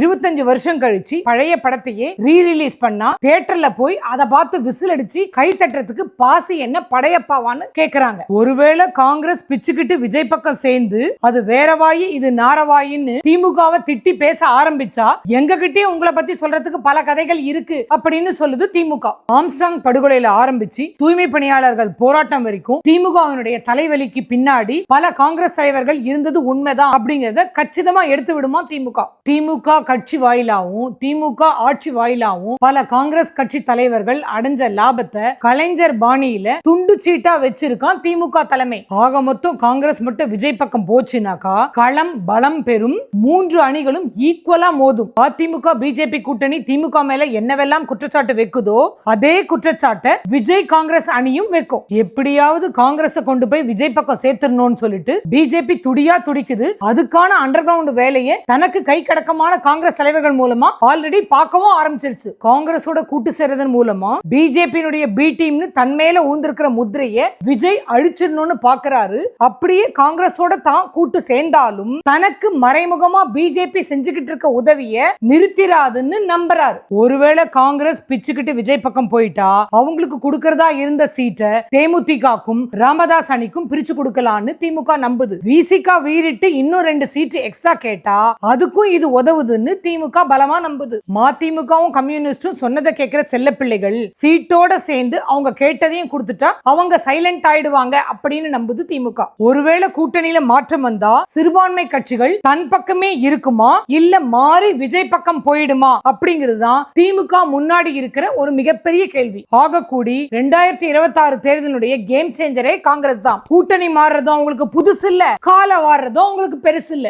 இருபத்தஞ்சு வருஷம் கழிச்சு பழைய படத்தையே ரீ ரிலீஸ் பண்ணா தியேட்டர்ல போய் அதை பார்த்து விசில் அடிச்சு கை தட்டுறதுக்கு பாசி என்ன படையப்பாவான்னு கேக்குறாங்க. ஒருவேளை காங்கிரஸ் பிச்சுக்கிட்டு விஜய் பக்கம் சேர்ந்து அது வேறவாயி இது நாரவாயின்னு திமுகவை திட்டி பேச ஆரம்பிச்சா எங்க கிட்டே உங்களை பத்தி சொல்றதுக்கு பல கதைகள் இருக்கு அப்படின்னு சொல்லுது திமுக. ஆம்ஸ்டாங் படுகொலையில ஆரம்பிச்சு தூய்மை பணியாளர்கள் போராட்டம் வரைக்கும் திமுகவினுடைய தலைவலிக்கு பின்னாடி பல காங்கிரஸ் தலைவர்கள் இருந்தது உண்மைதான் அப்படிங்கறத கச்சிதமா எடுத்து விடுமா திமுக. திமுக கட்சி வாயிலாவும் திமுக ஆட்சி வாயிலாவும் பல காங்கிரஸ் கட்சி தலைவர்கள் அடைஞ்ச லாபத்தை கலைஞர் பாணியில துண்டு சீட்டா வச்சிருக்கான் திமுக தலைமை. ஆக மொத்தம் காங்கிரஸ் மட்டும் விஜய் பக்கம் போச்சுனாக்கா களம் பலம் பெறும் மூன்று அணிகளும் ஈக்குவலா மோதும். அதிமுக பிஜேபி கூட்டணி திமுக மேல என்னவெல்லாம் குற்றச்சாட்டு வைக்குதோ அதே குற்றச்சாட்டை விஜய் காங்கிரஸ் அணியும் வைக்கும். எப்படியாவது காங்கிரஸ் கொண்டு போய் விஜய் பக்கம் சேர்த்துடணும்னு சொல்லிட்டு பிஜேபி துடியா துடிக்குது. அதுக்கான அண்டர் கிரவுண்ட் வேலையை தனக்கு கை கடக்கமான காங்கிரஸ் காங்கிரஸ் தலைவர்கள் மூலமா ஆல்ரெடி பார்க்கவும் ஆரம்பிச்சிருச்சு. காங்கிரஸோட கூட்டு சேர்றதன் மூலமா பிஜேபியினுடைய பி டீம்னு தன் மேல ஊந்திருக்கிற முத்திரையை விஜய் அழிச்சிடணும்னு பாக்குறாரு. அப்படியே காங்கிரஸோட தான் கூட்டு சேர்ந்தாலும் தனக்கு மறைமுகமா பிஜேபி செஞ்சுக்கிட்டு இருக்க உதவிய நிறுத்திராதுன்னு நம்புறாரு. ஒருவேளை காங்கிரஸ் பிச்சுக்கிட்டு விஜய் பக்கம் போயிட்டா அவங்களுக்கு கொடுக்கறதா இருந்த சீட்டை தேமுதிகக்கும் ராமதாஸ் அணிக்கும் பிரிச்சு கொடுக்கலான்னு திமுக நம்புது. விசிகா வீறிட்டு இன்னும் ரெண்டு சீட்டு எக்ஸ்ட்ரா கேட்டா அதுக்கும் இது உதவுதுன்னு திமுக பலமா நம்புது. மதிமுகவும் கம்யூனிஸ்டும் சொன்னதை கேட்கிற செல்ல பிள்ளைகள் சீட்டோட சேர்ந்து அவங்க கேட்டதையும் கொடுத்துட்டா அவங்க சைலண்ட் ஆயிடுவாங்க அப்படின்னு நம்புது திமுக. ஒருவேளை கூட்டணியில மாற்றம் வந்தா சிறுபான்மை கட்சிகள் தன் பக்கமே இருக்குமா? இல்ல மாறி விஜய் பக்கம் போயிடுமா? அப்படிங்கிறது தான் திமுக முன்னாடி இருக்கிற ஒரு மிகப்பெரிய கேள்வி. ஆக கூடி ரெண்டாயிரத்தி இருபத்தி ஆறு தேர்தலுடைய கேம் சேஞ்சரே காங்கிரஸ் தான். கூட்டணி மாறுறதும் அவங்களுக்கு புதுசு இல்ல கால வாடுறதும் அவங்களுக்கு பெருசு இல்ல